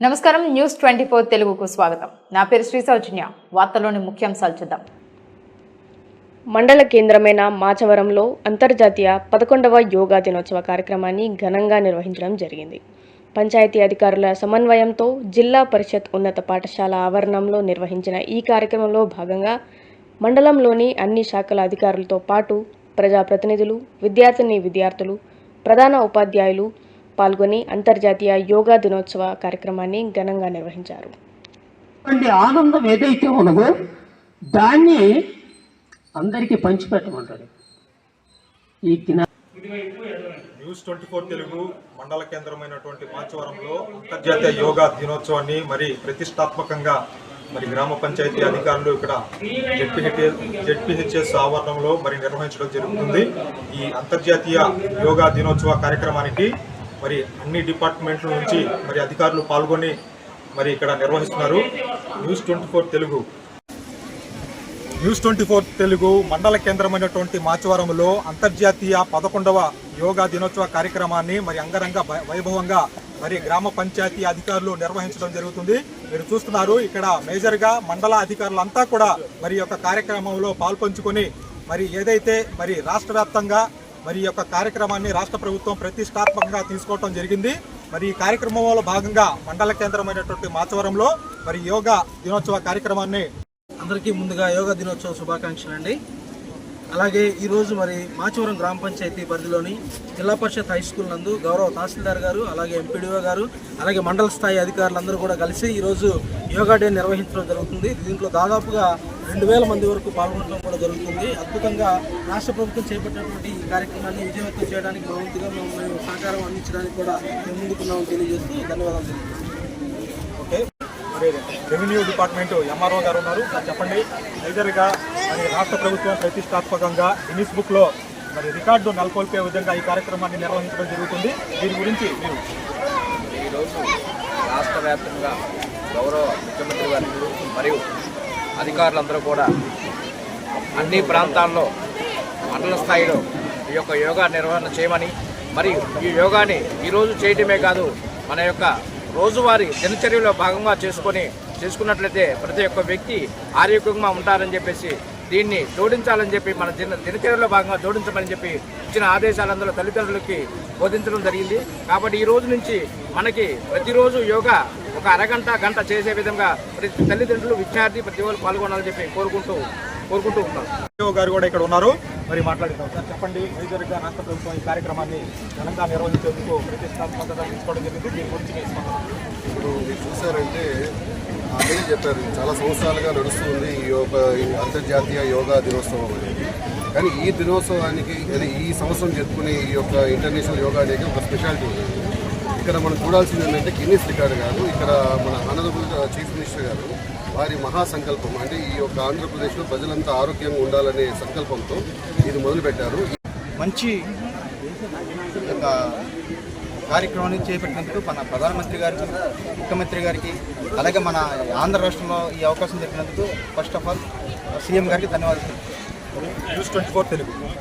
నమస్కారం. News twenty four తెలుగుకు స్వాగతం. నా పేరు శ్రీ సౌజన్య. వార్తలోని ముఖ్యాంశాలు చూద్దాం. మండల కేంద్రమైన మాచవరంలో అంతర్జాతీయ పదకొండవ యోగా దినోత్సవ కార్యక్రమాన్ని ఘనంగా నిర్వహించడం జరిగింది. పంచాయతీ అధికారుల సమన్వయంతో జిల్లా పరిషత్ ఉన్నత పాఠశాల ఆవరణంలో నిర్వహించిన ఈ కార్యక్రమంలో భాగంగా మండలంలోని అన్ని శాఖల అధికారులతో పాటు ప్రజాప్రతినిధులు విద్యార్థిని విద్యార్థులు ప్రధాన ఉపాధ్యాయులు పాల్గొని అంతర్జాతీయ యోగా దినోత్సవ కార్యక్రమాన్ని ఘనంగా నిర్వహించారు. ఆనందం ఏదైతే ఉన్నదో దాన్ని అందరికీ పంచిపెట్టమంటాడు. ఈ దిన న్యూస్ ట్వంటీ ఫోర్ తెలుగు మండల కేంద్రమైనటువంటి మాచవరంలో అంతర్జాతీయ యోగా దినోత్సవాన్ని మరి ప్రతిష్టాత్మకంగా మరి గ్రామ పంచాయతీ అధికారులు ఇక్కడ జెడ్పీహెచ్ జెడ్పీహెచ్ఎస్ ఆవరణంలో మరి నిర్వహించడం జరుగుతుంది. ఈ అంతర్జాతీయ యోగా దినోత్సవ కార్యక్రమానికి మరి అన్ని డిపార్ట్మెంట్ల నుంచి మరి అధికారులు పాల్గొని మరి ఇక్కడ నిర్వహిస్తున్నారు. News twenty four Telugu. News twenty four Telugu మండల కేంద్రమైనటువంటి మాచవరంలో అంతర్జాతీయ పదకొండవ యోగా దినోత్సవ కార్యక్రమాన్ని మరి అంగరంగ వైభవంగా మరి గ్రామ పంచాయతీ అధికారులు నిర్వహించడం జరుగుతుంది. మీరు చూస్తున్నారు ఇక్కడ మేజర్గా మండల అధికారులంతా కూడా మరి యొక్క కార్యక్రమంలో పాల్పంచుకొని మరి ఏదైతే మరి రాష్ట్ర వ్యాప్తంగా మరి ఈ యొక్క కార్యక్రమాన్ని రాష్ట్ర ప్రభుత్వం ప్రతిష్టాత్మకంగా తీసుకోవడం జరిగింది. మరి ఈ కార్యక్రమంలో భాగంగా మండల కేంద్రమైనటువంటి మాచవరంలో మరి యోగా దినోత్సవ కార్యక్రమాన్ని అందరికీ ముందుగా యోగా దినోత్సవ శుభాకాంక్షలు అండి. అలాగే ఈరోజు మరి మాచవరం గ్రామ పంచాయతీ పరిధిలోని జిల్లా పరిషత్ హై స్కూల్ నందు గౌరవ తహసీల్దార్ గారు అలాగే ఎంపీడీఓ గారు అలాగే మండల స్థాయి అధికారులందరూ కూడా కలిసి ఈరోజు యోగా డే నిర్వహించడం జరుగుతుంది. దీంట్లో దాదాపుగా రెండు వేల మంది వరకు పాల్గొనడం కూడా జరుగుతుంది. అద్భుతంగా రాష్ట్ర ప్రభుత్వం చేపట్టినటువంటి ఈ కార్యక్రమాన్ని విజయవంతం చేయడానికి మా వంతుగా మేము మేము సహకారం అందించడానికి కూడా మేము ముందుకున్నామని తెలియజేస్తూ ధన్యవాదాలు తెలియజేస్తున్నాం ఓకే. మరి రెవెన్యూ డిపార్ట్మెంట్ ఎంఆర్ఓ గారు ఉన్నారు. చెప్పండి. మేజర్గా మరి రాష్ట్ర ప్రభుత్వం ప్రతిష్టాత్మకంగా గిన్నిస్ బుక్లో మరి రికార్డు నెలకొల్పే విధంగా ఈ కార్యక్రమాన్ని నిర్వహించడం జరుగుతుంది. దీని గురించి మీరు ఈరోజు రాష్ట్ర వ్యాప్తంగా గౌరవ ముఖ్యమంత్రి గారు మరియు అధికారులందరూ కూడా అన్ని ప్రాంతాల్లో మండల స్థాయిలో ఈ యొక్క యోగా నిర్వహణ చేయమని మరియు ఈ యోగాని ఈరోజు చేయటమే కాదు మన యొక్క రోజువారీ దినచర్యలో భాగంగా చేసుకొని చేసుకున్నట్లయితే ప్రతి ఒక్క వ్యక్తి ఆరోగ్యంగా ఉంటారని చెప్పేసి దీన్ని జోడించాలని చెప్పి మన దిన దినచర్యలో భాగంగా జోడించమని చెప్పి ఇచ్చిన ఆదేశాలందరూ తల్లిదండ్రులకి బోధించడం జరిగింది. కాబట్టి ఈ రోజు నుంచి మనకి ప్రతిరోజు యోగా ఒక అరగంట గంట చేసే విధంగా ప్రతి తల్లిదండ్రులు విద్యార్థి ప్రతి ఒక్కరు పాల్గొనాలని చెప్పి కోరుకుంటూ కోరుకుంటూ ఉన్నాం. ఎంపీఓ గారు కూడా ఇక్కడ ఉన్నారు. మరి మాట్లాడుతాం సార్ చెప్పండి. మేజర్గా రాష్ట్ర ప్రభుత్వం ఈ కార్యక్రమాన్ని ఘనంగా నిర్వహించేందుకు ప్రతిష్టాత్మకత తీసుకోవడం జరిగింది. దీని గురించి. ఇప్పుడు మీరు చూసారంటే అందరూ చెప్పారు. చాలా సంవత్సరాలుగా నడుస్తుంది ఈ యోగా ఈ అంతర్జాతీయ యోగా దినోత్సవం అనేది. కానీ ఈ దినోత్సవానికి అది ఈ సంవత్సరం జరుపుకునే ఈ యొక్క ఇంటర్నేషనల్ యోగా డేకి ఒక స్పెషాలిటీ ఉంది. ఇక్కడ మనం చూడాల్సింది ఏంటంటే గిన్నీస్ రికార్డు కాదు ఇక్కడ మన ఆనరబుల్ చీఫ్ మినిస్టర్ గారు వారి మహాసంకల్పం అంటే ఈ యొక్క ఆంధ్రప్రదేశ్లో ప్రజలంతా ఆరోగ్యంగా ఉండాలనే సంకల్పంతో ఇది మొదలుపెట్టారు. మంచి ఒక కార్యక్రమాన్ని చేపట్టినందుకు మన ప్రధానమంత్రి గారికి ముఖ్యమంత్రి గారికి అలాగే మన ఆంధ్ర రాష్ట్రంలో ఈ అవకాశం దొరికినందుకు ఫస్ట్ ఆఫ్ ఆల్ సీఎం గారికి ధన్యవాదాలు. News twenty four Telugu.